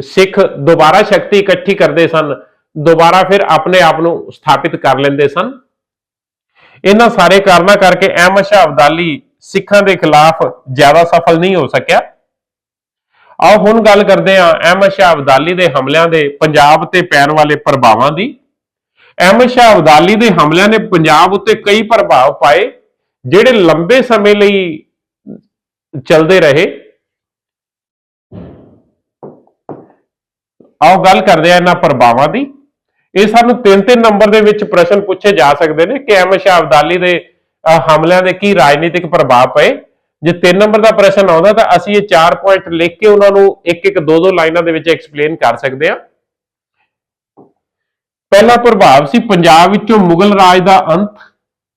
ਸਿੱਖ ਦੁਬਾਰਾ ਸ਼ਕਤੀ ਇਕੱਠੀ ਕਰਦੇ ਸਨ, ਦੁਬਾਰਾ ਫਿਰ ਆਪਣੇ ਆਪ ਨੂੰ ਸਥਾਪਿਤ ਕਰ ਲੈਂਦੇ ਸਨ। ਇਹਨਾਂ ਸਾਰੇ ਕਾਰਨਾਂ ਕਰਕੇ ਅਹਿਮਦ ਸ਼ਾਹ ਅਬਦਾਲੀ ਸਿੱਖਾਂ ਦੇ ਖਿਲਾਫ ਜ਼ਿਆਦਾ ਸਫਲ ਨਹੀਂ ਹੋ ਸਕਿਆ। ਆਓ ਹੁਣ ਗੱਲ ਕਰਦੇ ਹਾਂ ਅਹਿਮਦ ਸ਼ਾਹ ਅਬਦਾਲੀ ਦੇ ਹਮਲਿਆਂ ਦੇ ਪੰਜਾਬ ਤੇ ਪੈਣ ਵਾਲੇ ਪ੍ਰਭਾਵਾਂ ਦੀ। ਅਹਿਮਦ ਸ਼ਾਹ ਅਬਦਾਲੀ ਦੇ ਹਮਲਿਆਂ ਨੇ ਪੰਜਾਬ ਉੱਤੇ ਕਈ ਪ੍ਰਭਾਵ ਪਾਏ, ਜਿਹੜੇ ਲੰਬੇ ਸਮੇਂ ਲਈ ਚੱਲਦੇ ਰਹੇ। ਆਓ ਗੱਲ ਕਰਦੇ ਹਾਂ ਇਹਨਾਂ ਪ੍ਰਭਾਵਾਂ ਦੀ। ਇਹ ਸਾਨੂੰ ਤਿੰਨ ਤਿੰਨ ਨੰਬਰ ਦੇ ਵਿੱਚ ਪ੍ਰਸ਼ਨ ਪੁੱਛੇ ਜਾ ਸਕਦੇ ਨੇ ਕਿ ਅਹਿਮਦ ਸ਼ਾਹ ਅਬਦਾਲੀ ਦੇ ਹਮਲਿਆਂ ਦੇ ਕੀ ਰਾਜਨੀਤਿਕ ਪ੍ਰਭਾਵ ਪਏ? ਜੇ ਤਿੰਨ ਨੰਬਰ ਦਾ ਪ੍ਰਸ਼ਨ ਆਉਂਦਾ ਤਾਂ ਅਸੀਂ ਇਹ ਚਾਰ ਪੁਆਇੰਟ ਲਿਖ ਕੇ ਉਹਨਾਂ ਨੂੰ ਇੱਕ ਇੱਕ ਦੋ ਦੋ ਲਾਈਨਾਂ ਦੇ ਵਿੱਚ ਐਕਸਪਲੇਨ ਕਰ ਸਕਦੇ ਹਾਂ। ਪਹਿਲਾ ਪ੍ਰਭਾਵ ਸੀ ਪੰਜਾਬ ਵਿੱਚੋਂ ਮੁਗਲ ਰਾਜ ਦਾ ਅੰਤ।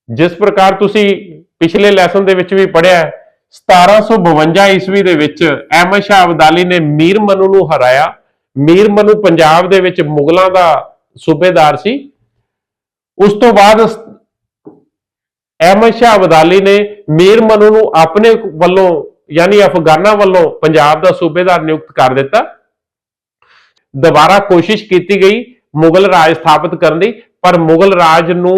ਜਿਸ ਪ੍ਰਕਾਰ ਤੁਸੀਂ ਪਿਛਲੇ ਲੈਸਨ ਦੇ ਵਿੱਚ ਵੀ ਪੜ੍ਹਿਆ ਹੈ 1752 ਈਸਵੀ ਦੇ ਵਿੱਚ ਅਹਿਮਦ ਸ਼ਾਹ ਅਬਦਾਲੀ ਨੇ ਮੀਰ ਮਨੂ ਨੂੰ ਹਰਾਇਆ। ਮੀਰ ਮਨੂ ਪੰਜਾਬ ਦੇ ਵਿੱਚ ਮੁਗਲਾਂ ਦਾ ਸੂਬੇਦਾਰ ਸੀ। ਉਸ ਤੋਂ ਬਾਅਦ ਅਹਿਮਦ ਸ਼ਾਹ ਅਬਦਾਲੀ ਨੇ ਮੀਰ ਮਨੂ ਨੂੰ ਆਪਣੇ ਵੱਲੋਂ, ਯਾਨੀ ਅਫਗਾਨਾਂ ਵੱਲੋਂ ਪੰਜਾਬ ਦਾ ਸੂਬੇਦਾਰ ਨਿਯੁਕਤ ਕਰ ਦਿੱਤਾ। ਦੁਬਾਰਾ ਕੋਸ਼ਿਸ਼ ਕੀਤੀ ਗਈ, ਮੁਗਲ ਰਾਜ ਸਥਾਪਿਤ ਕਰਨ ਦੀ, ਪਰ ਮੁਗਲ ਰਾਜ ਨੂੰ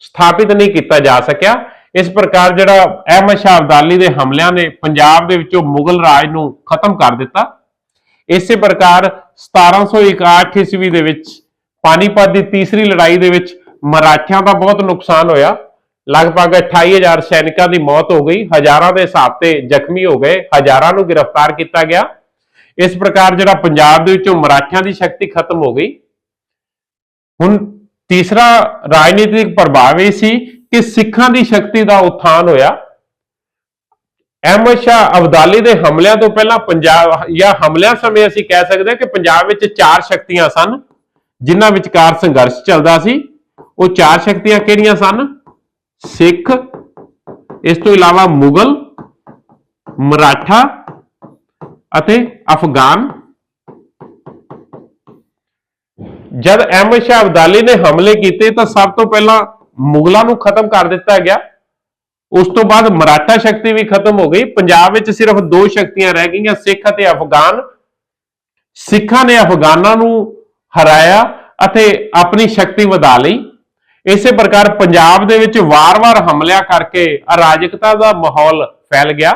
ਸਥਾਪਿਤ ਨਹੀਂ ਕੀਤਾ ਜਾ ਸਕਿਆ। ਇਸ ਪ੍ਰਕਾਰ ਜਿਹੜਾ ਅਹਿਮਦ ਸ਼ਾਹ ਅਬਦਾਲੀ ਦੇ ਹਮਲਿਆਂ ਨੇ ਪੰਜਾਬ ਦੇ ਵਿੱਚੋਂ ਮੁਗਲ ਰਾਜ ਨੂੰ ਖਤਮ ਕਰ ਦਿੱਤਾ। ਇਸੇ ਪ੍ਰਕਾਰ 1761 ਈਸਵੀ ਦੇ ਵਿੱਚ ਪਾਨੀਪਤ ਦੀ ਤੀਸਰੀ ਲੜਾਈ ਦੇ ਵਿੱਚ ਮਰਾਠਿਆਂ ਦਾ ਬਹੁਤ ਨੁਕਸਾਨ ਹੋਇਆ। ਲਗਭਗ 28000 ਸੈਨਿਕਾਂ ਦੀ ਮੌਤ ਹੋ ਗਈ। ਹਜ਼ਾਰਾਂ ਦੇ ਹਿਸਾਬ ਤੇ ਜ਼ਖਮੀ ਹੋ ਗਏ। ਹਜ਼ਾਰਾਂ ਨੂੰ ਗ੍ਰਿਫਤਾਰ ਕੀਤਾ ਗਿਆ। ਇਸ ਪ੍ਰਕਾਰ ਜਿਹੜਾ ਪੰਜਾਬ ਦੇ ਵਿੱਚੋਂ ਮਰਾਠਿਆਂ ਦੀ ਸ਼ਕਤੀ ਖਤਮ ਹੋ ਗਈ। ਹੁਣ ਤੀਸਰਾ ਰਾਜਨੀਤਿਕ ਪ੍ਰਭਾਵ ਇਹ ਸੀ ਕਿ ਸਿੱਖਾਂ ਦੀ ਸ਼ਕਤੀ ਦਾ ਉਥਾਨ ਹੋਇਆ। ਅਹਿਮਦ ਸ਼ਾਹ ਅਬਦਾਲੀ ਦੇ ਹਮਲਿਆਂ ਤੋਂ ਪਹਿਲਾਂ ਪੰਜਾਬ ਜਾਂ ਹਮਲਿਆਂ ਸਮੇਂ ਅਸੀਂ ਕਹਿ ਸਕਦੇ ਹਾਂ ਕਿ ਪੰਜਾਬ ਵਿੱਚ ਚਾਰ ਸ਼ਕਤੀਆਂ ਸਨ, ਜਿਨ੍ਹਾਂ ਵਿਚਕਾਰ ਸੰਘਰਸ਼ ਚੱਲਦਾ ਸੀ। ਉਹ ਚਾਰ ਸ਼ਕਤੀਆਂ ਕਿਹੜੀਆਂ ਸਨ? ਸਿੱਖ, ਇਸ ਤੋਂ ਇਲਾਵਾ ਮੁਗਲ, ਮਰਾਠਾ ਅਤੇ ਅਫਗਾਨ। ਜਦ ਅਹਿਮਦ ਸ਼ਾਹ ਅਬਦਾਲੀ ਨੇ ਹਮਲੇ ਕੀਤੇ ਤਾਂ ਸਭ ਤੋਂ ਪਹਿਲਾਂ ਮੁਗਲਾਂ ਨੂੰ ਖਤਮ ਕਰ ਦਿੱਤਾ ਗਿਆ। ਉਸ ਤੋਂ ਬਾਅਦ ਮਰਾਠਾ ਸ਼ਕਤੀ ਵੀ ਖਤਮ ਹੋ ਗਈ। ਪੰਜਾਬ ਵਿੱਚ ਸਿਰਫ ਦੋ ਸ਼ਕਤੀਆਂ ਰਹਿ ਗਈਆਂ, ਸਿੱਖ ਅਤੇ ਅਫਗਾਨ। ਸਿੱਖਾਂ ਨੇ ਅਫਗਾਨਾਂ ਨੂੰ ਹਰਾਇਆ ਅਤੇ ਆਪਣੀ ਸ਼ਕਤੀ ਵਧਾ ਲਈ। ਇਸੇ ਪ੍ਰਕਾਰ ਪੰਜਾਬ ਦੇ ਵਿੱਚ ਵਾਰ-ਵਾਰ ਹਮਲਿਆਂ ਕਰਕੇ ਅਰਾਜਕਤਾ ਦਾ ਮਾਹੌਲ ਫੈਲ ਗਿਆ।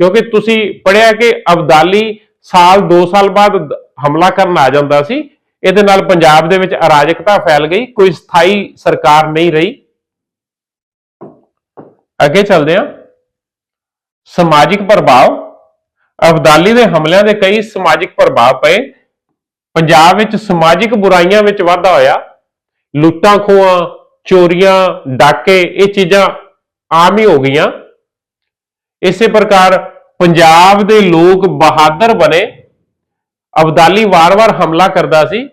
ਕਿਉਂਕਿ ਤੁਸੀਂ ਪੜਿਆ ਕਿ ਅਬਦਾਲੀ ਸਾਲ 2 ਸਾਲ ਬਾਅਦ ਹਮਲਾ ਕਰਨ ਆ ਜਾਂਦਾ ਸੀ। ਇਹਦੇ ਨਾਲ ਪੰਜਾਬ ਦੇ ਵਿੱਚ ਅਰਾਜਕਤਾ ਫੈਲ ਗਈ। ਕੋਈ ਸਥਾਈ ਸਰਕਾਰ ਨਹੀਂ ਰਹੀ। ਅੱਗੇ ਚੱਲਦੇ ਹਾਂ। ਸਮਾਜਿਕ ਪ੍ਰਭਾਵ। ਅਬਦਾਲੀ ਦੇ ਹਮਲਿਆਂ ਦੇ ਕਈ ਸਮਾਜਿਕ ਪ੍ਰਭਾਵ ਪਏ। ਪੰਜਾਬ ਵਿੱਚ ਸਮਾਜਿਕ ਬੁਰਾਈਆਂ ਵਿੱਚ ਵਾਧਾ ਹੋਇਆ। ਲੁੱਟਾਂ ਖੋਹਾਂ, ਚੋਰੀਆਂ, ਡਾਕੇ, ਇਹ ਚੀਜ਼ਾਂ ਆਮ ਹੀ ਹੋ ਗਈਆਂ। ਇਸੇ ਪ੍ਰਕਾਰ ਪੰਜਾਬ ਦੇ ਲੋਕ ਬਹਾਦਰ ਬਣੇ। ਅਬਦਾਲੀ ਵਾਰ-ਵਾਰ ਹਮਲਾ ਕਰਦਾ ਸੀ।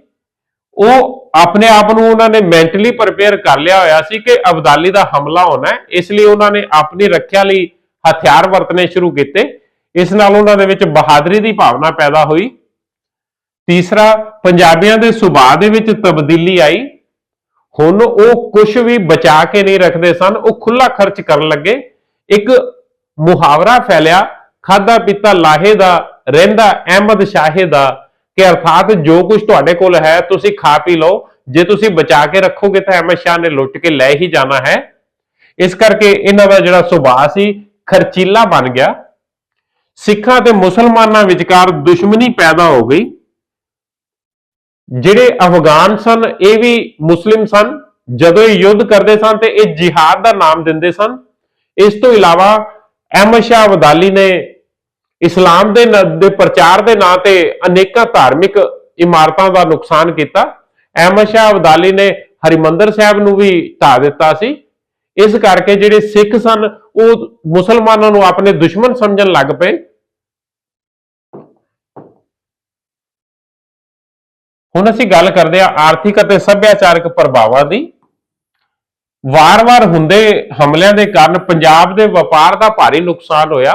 ਉਹ ਆਪਣੇ ਆਪ ਨੂੰ ਉਹਨਾਂ ਨੇ ਮੈਂਟਲੀ ਪ੍ਰਪੇਅਰ ਕਰ ਲਿਆ ਹੋਇਆ ਸੀ ਕਿ ਅਬਦਾਲੀ ਦਾ ਹਮਲਾ ਹੋਣਾ ਹੈ। ਇਸ ਲਈ ਉਹਨਾਂ ਨੇ ਆਪਣੀ ਰੱਖਿਆ ਲਈ ਹਥਿਆਰ ਵਰਤਣੇ ਸ਼ੁਰੂ ਕੀਤੇ। ਇਸ ਨਾਲ ਉਹਨਾਂ ਦੇ ਵਿੱਚ ਬਹਾਦਰੀ ਦੀ ਭਾਵਨਾ ਪੈਦਾ ਹੋਈ। ਤੀਸਰਾ, ਪੰਜਾਬੀਆਂ ਦੇ ਸੁਭਾਅ ਦੇ ਵਿੱਚ ਤਬਦੀਲੀ ਆਈ। ਹੁਣ ਉਹ ਕੁਝ ਵੀ ਬਚਾ ਕੇ ਨਹੀਂ ਰੱਖਦੇ ਸਨ, ਉਹ ਖੁੱਲਾ ਖਰਚ ਕਰਨ ਲੱਗੇ। ਇੱਕ ਮੁਹਾਵਰਾ ਫੈਲਿਆ ਖਾਦਾ ਪੀਤਾ ਲਾਹੇ ਦਾ, ਰਹਿੰਦਾ ਅਹਿਮਦ ਸ਼ਾਹੇ ਦਾ, ਕਿ ਅਰਥਾਤ ਜੋ ਕੁਝ ਤੁਹਾਡੇ ਕੋਲ ਹੈ, ਤੁਸੀਂ ਖਾ ਪੀ ਲਓ। ਜੇ ਤੁਸੀਂ ਬਚਾ ਕੇ ਰੱਖੋਗੇ ਤਾਂ ਅਹਿਮਦ ਸ਼ਾਹ ਨੇ ਲੁੱਟ ਕੇ ਲੈ ਹੀ ਜਾਣਾ ਹੈ। ਇਸ ਕਰਕੇ ਇਹਨਾਂ ਦਾ ਜਿਹੜਾ ਸੁਭਾਅ ਸੀ, ਖਰਚੀਲਾ ਬਣ ਗਿਆ। ਸਿੱਖਾਂ ਤੇ ਮੁਸਲਮਾਨਾਂ ਵਿਚਕਾਰ ਦੁਸ਼ਮਣੀ ਪੈਦਾ ਹੋ ਗਈ। ਜਿਹੜੇ ਅਫਗਾਨ ਸਨ, ਇਹ ਵੀ ਮੁਸਲਿਮ ਸਨ। ਜਦੋਂ ਇਹ ਯੁੱਧ ਕਰਦੇ ਸਨ ਤੇ ਇਹ ਜਿਹਾਦ ਦਾ ਨਾਮ ਦਿੰਦੇ ਸਨ। ਇਸ ਤੋਂ ਇਲਾਵਾ ਅਹਿਮਦ ਸ਼ਾਹ ਅਬਦਾਲੀ ਨੇ ਇਸਲਾਮ ਦੇ ਦੇ ਪ੍ਰਚਾਰ ਦੇ ਨਾਂ ਤੇ ਅਨੇਕਾਂ ਧਾਰਮਿਕ ਇਮਾਰਤਾਂ ਦਾ ਨੁਕਸਾਨ ਕੀਤਾ। ਅਹਿਮਦ ਸ਼ਾਹ ਅਬਦਾਲੀ ਨੇ ਹਰਿਮੰਦਰ ਸਾਹਿਬ ਨੂੰ ਵੀ ਢਾ ਦਿੱਤਾ ਸੀ। ਇਸ ਕਰਕੇ ਜਿਹੜੇ ਸਿੱਖ ਸਨ, ਉਹ ਮੁਸਲਮਾਨਾਂ ਨੂੰ ਆਪਣੇ ਦੁਸ਼ਮਣ ਸਮਝਣ ਲੱਗ ਪਏ। ਹੁਣ ਅਸੀਂ ਗੱਲ ਕਰਦੇ ਹਾਂ ਆਰਥਿਕ ਅਤੇ ਸੱਭਿਆਚਾਰਕ ਪ੍ਰਭਾਵਾਂ ਦੀ। ਵਾਰ-ਵਾਰ ਹੁੰਦੇ ਹਮਲਿਆਂ ਦੇ ਕਾਰਨ ਪੰਜਾਬ ਦੇ ਵਪਾਰ ਦਾ ਭਾਰੀ ਨੁਕਸਾਨ ਹੋਇਆ।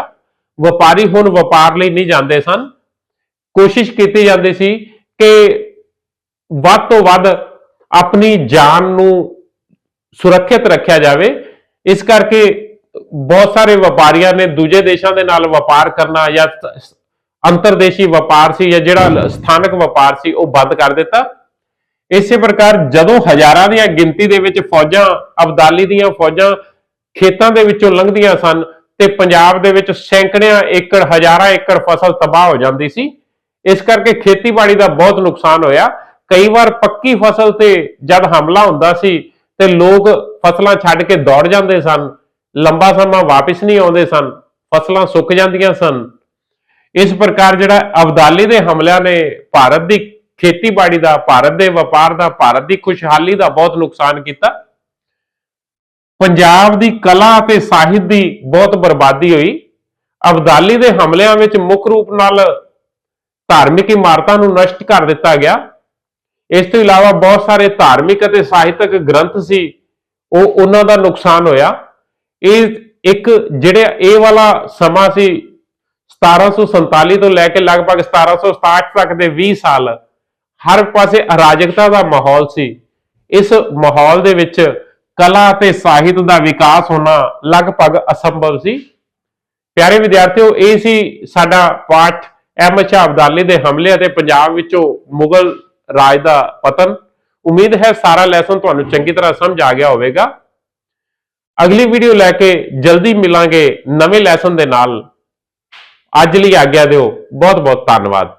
ਵਪਾਰੀ ਹੁਣ ਵਪਾਰ ਲਈ ਨਹੀਂ ਜਾਂਦੇ ਸਨ। ਕੋਸ਼ਿਸ਼ ਕੀਤੀ ਜਾਂਦੀ ਸੀ ਕਿ ਵੱਧ ਤੋਂ ਵੱਧ ਆਪਣੀ ਜਾਨ ਨੂੰ ਸੁਰੱਖਿਅਤ ਰੱਖਿਆ ਜਾਵੇ। ਇਸ ਕਰਕੇ ਬਹੁਤ ਸਾਰੇ ਵਪਾਰੀਆਂ ਨੇ ਦੂਜੇ ਦੇਸ਼ਾਂ ਦੇ ਨਾਲ ਵਪਾਰ ਕਰਨਾ ਜਾਂ ਅੰਤਰਦੇਸ਼ੀ ਵਪਾਰ ਸੀ ਜਾਂ ਜਿਹੜਾ ਸਥਾਨਕ ਵਪਾਰ ਸੀ, ਉਹ ਬੰਦ ਕਰ ਦਿੱਤਾ। ਇਸੇ ਪ੍ਰਕਾਰ ਜਦੋਂ ਹਜ਼ਾਰਾਂ ਦੀਆਂ ਗਿਣਤੀ ਦੇ ਵਿੱਚ ਫੌਜਾਂ, ਅਬਦਾਲੀ ਦੀਆਂ ਫੌਜਾਂ ਖੇਤਾਂ ਦੇ ਵਿੱਚੋਂ ਲੰਘਦੀਆਂ ਸਨ ਤੇ ਪੰਜਾਬ ਦੇ ਵਿੱਚ ਸੈਂਕੜਿਆਂ ਏਕੜ, ਹਜ਼ਾਰਾਂ ਏਕੜ ਫਸਲ ਤਬਾਹ ਹੋ ਜਾਂਦੀ ਸੀ, ਇਸ ਕਰਕੇ ਖੇਤੀਬਾੜੀ ਦਾ ਬਹੁਤ ਨੁਕਸਾਨ ਹੋਇਆ। ਕਈ ਵਾਰ ਪੱਕੀ ਫਸਲ ਤੇ ਜਦ ਹਮਲਾ ਹੁੰਦਾ ਸੀ ਤੇ ਲੋਕ ਫਸਲਾਂ ਛੱਡ ਕੇ ਦੌੜ ਜਾਂਦੇ ਸਨ, ਲੰਬਾ ਸਮਾਂ ਵਾਪਸ ਨਹੀਂ ਆਉਂਦੇ ਸਨ, ਫਸਲਾਂ ਸੁੱਕ ਜਾਂਦੀਆਂ ਸਨ। ਇਸ ਪ੍ਰਕਾਰ ਜਿਹੜਾ ਅਬਦਾਲੀ ਦੇ ਹਮਲਿਆਂ ਨੇ ਭਾਰਤ ਦੀ ਖੇਤੀਬਾੜੀ ਦਾ, ਭਾਰਤ ਦੇ ਵਪਾਰ ਦਾ, ਭਾਰਤ ਦੀ ਖੁਸ਼ਹਾਲੀ ਦਾ ਬਹੁਤ ਨੁਕਸਾਨ ਕੀਤਾ। ਪੰਜਾਬ ਦੀ ਕਲਾ ਅਤੇ ਸਾਹਿਤ ਦੀ ਬਹੁਤ ਬਰਬਾਦੀ ਹੋਈ। ਅਬਦਾਲੀ ਦੇ ਹਮਲਿਆਂ ਵਿੱਚ ਮੁੱਖ ਰੂਪ ਨਾਲ ਧਾਰਮਿਕ ਇਮਾਰਤਾਂ ਨੂੰ ਨਸ਼ਟ ਕਰ ਦਿੱਤਾ ਗਿਆ। ਇਸ ਤੋਂ ਇਲਾਵਾ ਬਹੁਤ ਸਾਰੇ ਧਾਰਮਿਕ ਅਤੇ ਸਾਹਿਤਕ ਗ੍ਰੰਥ ਸੀ, ਉਹ ਉਹਨਾਂ ਦਾ ਨੁਕਸਾਨ ਹੋਇਆ। ਇਹ ਇੱਕ, ਜਿਹੜੇ ਇਹ ਵਾਲਾ ਸਮਾਂ ਸੀ 1747 ਤੋਂ ਲੈ ਕੇ ਲਗਭਗ 1767 ਤੱਕ ਦੇ 20 ਸਾਲ ਹਰ ਪਾਸੇ ਅਰਾਜਕਤਾ ਦਾ ਮਾਹੌਲ ਸੀ। ਇਸ ਮਾਹੌਲ ਦੇ ਵਿੱਚ ਕਲਾ ਅਤੇ ਸਾਹਿਤ ਦਾ ਵਿਕਾਸ ਹੋਣਾ ਲਗਭਗ ਅਸੰਭਵ ਸੀ। ਪਿਆਰੇ ਵਿਦਿਆਰਥੀਓ, ਇਹ ਸੀ ਸਾਡਾ ਪਾਠ ਅਹਿਮਦ ਸ਼ਾਹ ਅਬਦਾਲੀ ਦੇ ਹਮਲੇ ਅਤੇ ਪੰਜਾਬ ਵਿੱਚੋਂ ਮੁਗਲ ਰਾਜ ਦਾ ਪਤਨ। ਉਮੀਦ ਹੈ ਸਾਰਾ ਲੈਸਨ ਤੁਹਾਨੂੰ ਚੰਗੀ ਤਰ੍ਹਾਂ ਸਮਝ ਆ ਗਿਆ ਹੋਵੇਗਾ। ਅਗਲੀ ਵੀਡੀਓ ਲੈ ਕੇ ਜਲਦੀ ਮਿਲਾਂਗੇ ਨਵੇਂ ਲੈਸਨ ਦੇ ਨਾਲ। ਅੱਜ ਲਈ ਆਗਿਆ ਦਿਓ। ਬਹੁਤ ਬਹੁਤ ਧੰਨਵਾਦ।